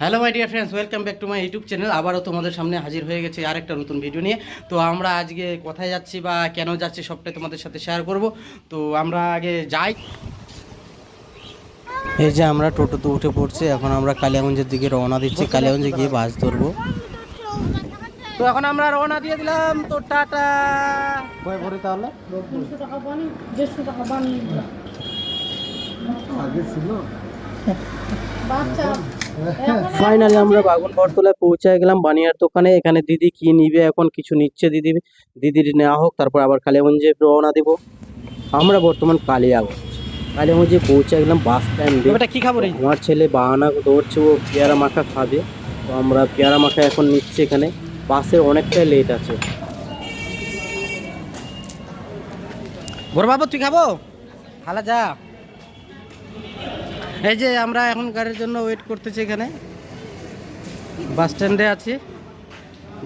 Hello my dear friends welcome back to my YouTube channel আবারও তোমাদের সামনে হাজির হয়ে গেছে আর একটা নতুন ভিডিও নিয়ে। তো আমরা আজকে কোথায় যাচ্ছি বা কেন যাচ্ছি সবটাই তোমাদের সাথে শেয়ার করব। তো আমরা আগে যাই। এই যে আমরা টোটোতে উঠে পড়ছি, এখন আমরা কালিয়াগঞ্জের দিকে রওনা দিচ্ছি। কালিয়াগঞ্জে গিয়ে বাস ধরবো। তো এখন আমরা রওনা দিয়ে দিলাম তো টাটা। কয় ভরি তাহলে? তিনশো টাকা পানি দেড়শো টাকা পানি। বাচ্চা। ফাইনালি আমরা বাগুন বটতলায় পৌঁছে গেলাম বানিয়ার দোকানে। এখানে দিদি কি নিবে এখন কিছু নিচ্ছে দিদি। দিদির নেওয়া হোক তারপর আবার কালিয়াগঞ্জে রওনা দেব। আমরা বর্তমান কালিয়াগঞ্জ। কালিয়াগঞ্জে পৌঁছে গেলাম বাস স্ট্যান্ডে। এটা কি খাব রে? আমার ছেলে বাহানা ধরছে ও পেয়ারা মাখা খাবে। তো আমরা পেয়ারা মাখা এখন নিচ্ছি এখানে। বাসের অনেকটাই লেট আছে। বড় বাবু তুই খাব? খালা যা। এই যে আমরা এখন গাড়ির জন্য ওয়েট করতেছি এখানে। বাস স্ট্যান্ডে আছি।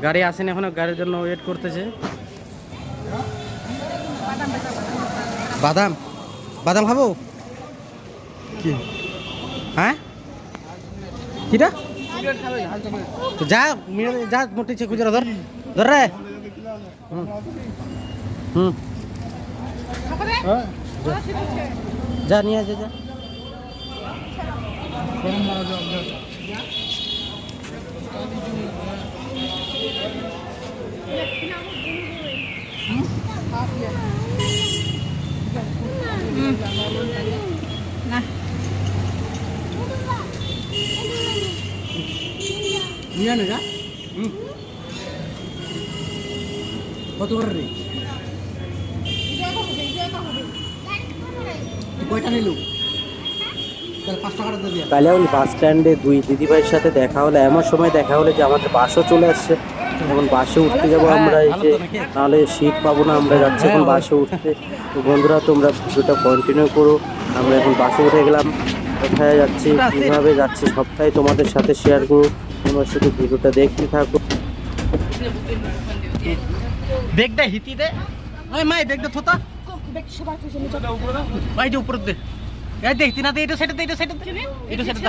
গাড়ি আসেনি এখনও গাড়ির জন্য ওয়েট করতেছে। বাদাম? বাদাম খাব? কি? হ্যাঁ? কিটা? যা যা মোটি ছে খুচরা ধর ধর। রে। হুম। হুম যা, নিয়ে যা যা। নিয়ে নে? যা কত করে রে? কয়টা নিলু? তাহলে বাস স্ট্যান্ডে দুই দিদিভাইয়ের সাথে দেখা হলো এমন সময় দেখা হলো যে আমাদের বাসও চলে আসছে। এখন বাসে উঠতে যাব আমরা এই যে নাহলে সিট পাবো না আমরা যাচ্ছি এখন বাসে উঠতে। তো বন্ধুরা তোমরা ভিডিওটা কন্টিনিউ করো। আমরা এখন বাসে উঠে গেলাম। কোথায় যাচ্ছি কীভাবে যাচ্ছি সবটাই তোমাদের সাথে শেয়ার করো তোমরা শুধু ভিডিওটা দেখতে থাকো। বেগটা হিতি দে। ওই মাই বেগটা থোতা। সবার কিছু নিচে ওই যে উপরে দে এই দেখতি না দে এটা সেটা দে এটা সেটা দে। এটা সেটা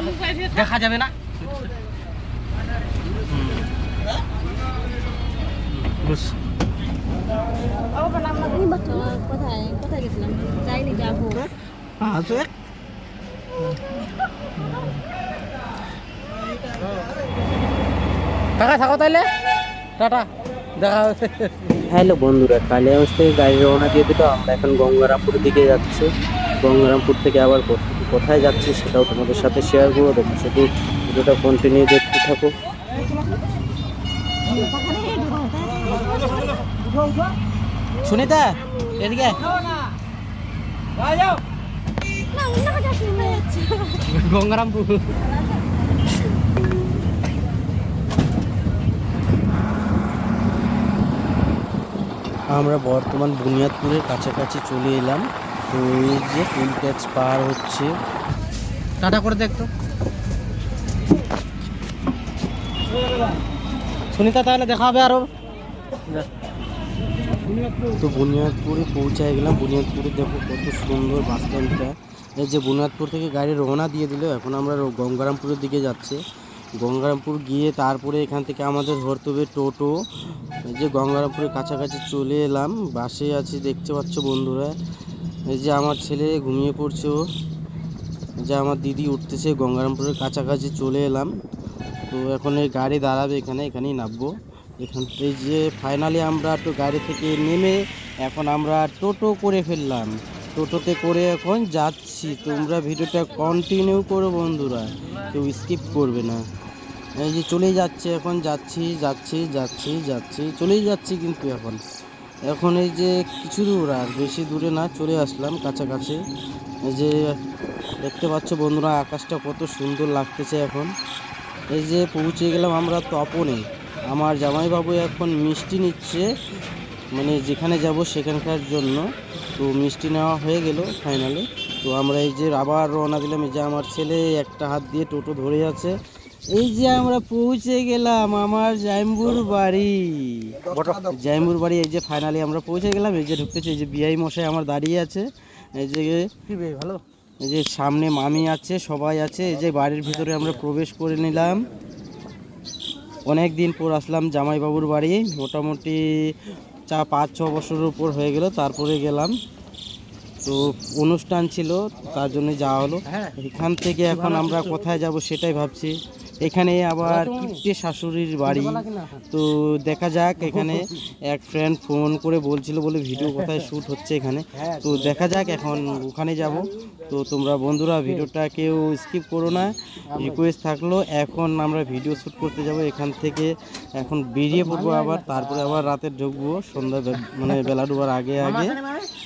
দেখা যাবে না। বুঝ। কোথায় কোথায় গেছিলাম? যাইনি যাব। আসো কাকা থাকো তাইলে। টাটা। দেখা হ্যালো বন্ধুরা কালিয়াগঞ্জ থেকে গাড়ি রওনা দিয়ে দিল। আমরা এখন গঙ্গারামপুরের দিকে যাচ্ছি। গঙ্গারামপুর থেকে আবার কোথায় যাচ্ছি সেটাও তোমাদের সাথে শেয়ার করব। দেখো শুধু ভিডিওটা কন্টিনিউ দেখতে থাকো। সুনিতা এদিকে। গঙ্গারামপুর। আমরা বর্তমান বুনিয়াদপুরের কাছাকাছি চলে এলাম। তো এই যে টুল ট্যাক্স পার হচ্ছে। টাটা করে দেখতো সুনিতা, তাহলে দেখা হবে আরও। তো বুনিয়াদপুরে পৌঁছায় গেলাম। বুনিয়াদপুরে দেখো কত সুন্দর বাস স্ট্যান্ডটা। এই যে বুনিয়াদপুর থেকে গাড়ি রওনা দিয়ে দিল, এখন আমরা গঙ্গারামপুরের দিকে যাচ্ছি। গঙ্গারামপুর গিয়ে তারপরে এখান থেকে আমাদের ধরতে হবে টোটো। এই যে গঙ্গারামপুরের কাছাকাছি চলে এলাম, বাসে আছি, দেখতে পাচ্ছ বন্ধুরা। এই যে আমার ছেলে ঘুমিয়ে পড়ছে ও। যে আমার দিদি উঠতেছে, গঙ্গারামপুরের কাছাকাছি চলে এলাম। তো এখন এই গাড়ি দাঁড়াবে এখানে, এখানেই নামবো। এখান থেকে যে ফাইনালি আমরা একটু গাড়ি থেকে নেমে এখন আমরা টোটো করে ফেললাম। টোটোতে করে এখন যাচ্ছি। তোমরা ভিডিওটা কন্টিনিউ করো বন্ধুরা। কেউ স্কিপ করবে না। এই যে চলেই যাচ্ছে, এখন যাচ্ছি যাচ্ছি যাচ্ছি যাচ্ছি, চলেই যাচ্ছি কিন্তু এখন। এখন এই যে কিছু দূর আর বেশি দূরে না, চলে আসলাম কাছাকাছি। এই যে দেখতে পাচ্ছ বন্ধুরা, আকাশটা কত সুন্দর লাগতেছে এখন। এই যে পৌঁছে গেলাম আমরা তপনে। আমার জামাইবাবু এখন মিষ্টি নিচ্ছে মানে যেখানে যাব সেখানকার জন্য। তো মিষ্টি নেওয়া হয়ে গেল ফাইনালে তো আমরা এই যে আবার রওনা দিলাম, এই যে আমার ছেলে একটা হাত দিয়ে টোটো ধরে আছে। এই যে আমরা পৌঁছে গেলাম আমার জাইম্বুর বাড়ি। জাইম্বুর বাড়ি এই যে ফাইনালি আমরা পৌঁছে গেলাম। এই যে ঢুকতেছি এই যে বিআই মশাই আমার দাঁড়িয়ে আছে। এই যে ভালো? এই যে সামনে মামি আছে সবাই আছে। এই যে বাড়ির ভিতরে আমরা প্রবেশ করে নিলাম। অনেক দিন পর আসলাম জামাইবাবুর বাড়ি। মোটামুটি চা পাঁচ ছ বছরের উপর হয়ে গেল তারপরে গেলাম। তো অনুষ্ঠান ছিল তার জন্য যাওয়া হলো। হ্যাঁ। এখান থেকে এখন আমরা কোথায় যাব সেটাই ভাবছি। এখানে আবার কিপ্টে শাশুড়ির বাড়ি। তো দেখা যাক, এখানে এক ফ্রেন্ড ফোন করে বলছিল বলে ভিডিও কোথায় শ্যুট হচ্ছে এখানে। তো দেখা যাক, এখন ওখানে যাব। তো তোমরা বন্ধুরা ভিডিওটা কেউ স্কিপ করো না। রিকোয়েস্ট থাকল, এখন আমরা ভিডিও শ্যুট করতে যাব এখান থেকে। এখন বেরিয়ে পড়ব আবার, তারপরে আবার রাতে ঢুকবো, সন্ধ্যা মানে বেলা ডুবার আগে আগে।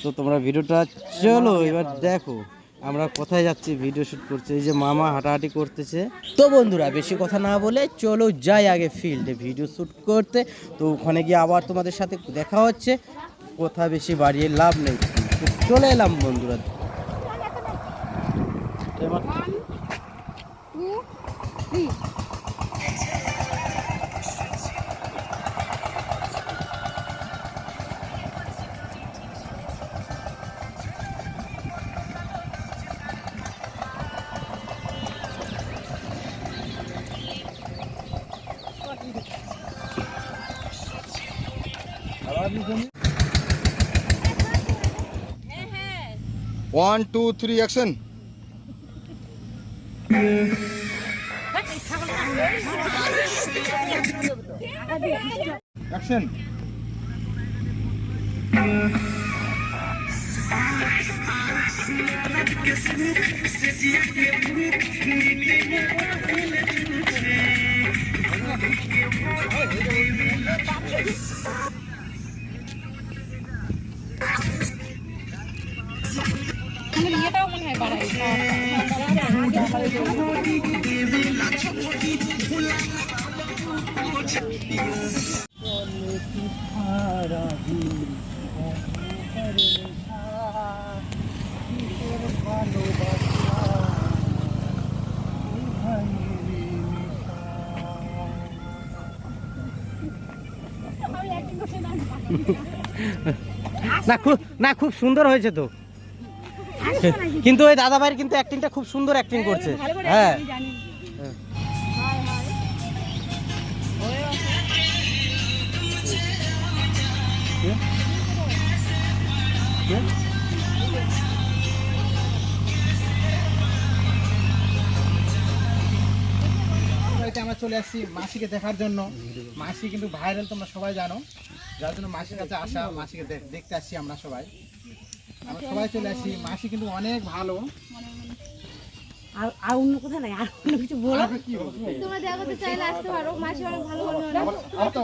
তো তোমরা ভিডিওটা চলো, এবার দেখো। আমরা কোথায় যাচ্ছি ভিডিও শ্যুট করছি এই যে মামা হাঁটাহাঁটি করতেছে। তো বন্ধুরা বেশি কথা না বলে চলো যাই আগে ফিল্ডে ভিডিও শ্যুট করতে। তো ওখানে গিয়ে আবার তোমাদের সাথে দেখা হচ্ছে। কথা বেশি বাড়িয়ে লাভ নেই। তো চলে এলাম বন্ধুরা। One two three action action না খুব না খুব সুন্দর হয়েছে তো। কিন্তু ওই দাদা ভাইয়ের কিন্তু অ্যাক্টিংটা খুব সুন্দর অ্যাক্টিং করছে। হ্যাঁ বাড়িতে আমরা চলে আসছি মাসিকে দেখার জন্য। মাসি কিন্তু ভাইরাল তোমরা সবাই জানো। যার জন্য মাসির কাছে আসা মাসিকে দেখ- দেখতে আসছি আমরা সবাই। সবাই চলে আসি। মাসি কিন্তু অনেক ভালো। আর আর অন্য কথা নাই? আর অন্য কিছু বলো। কি তোমরা দেখা করতে চাইলে আসতে পারো। মাসি অনেক ভালো ভালো আর তো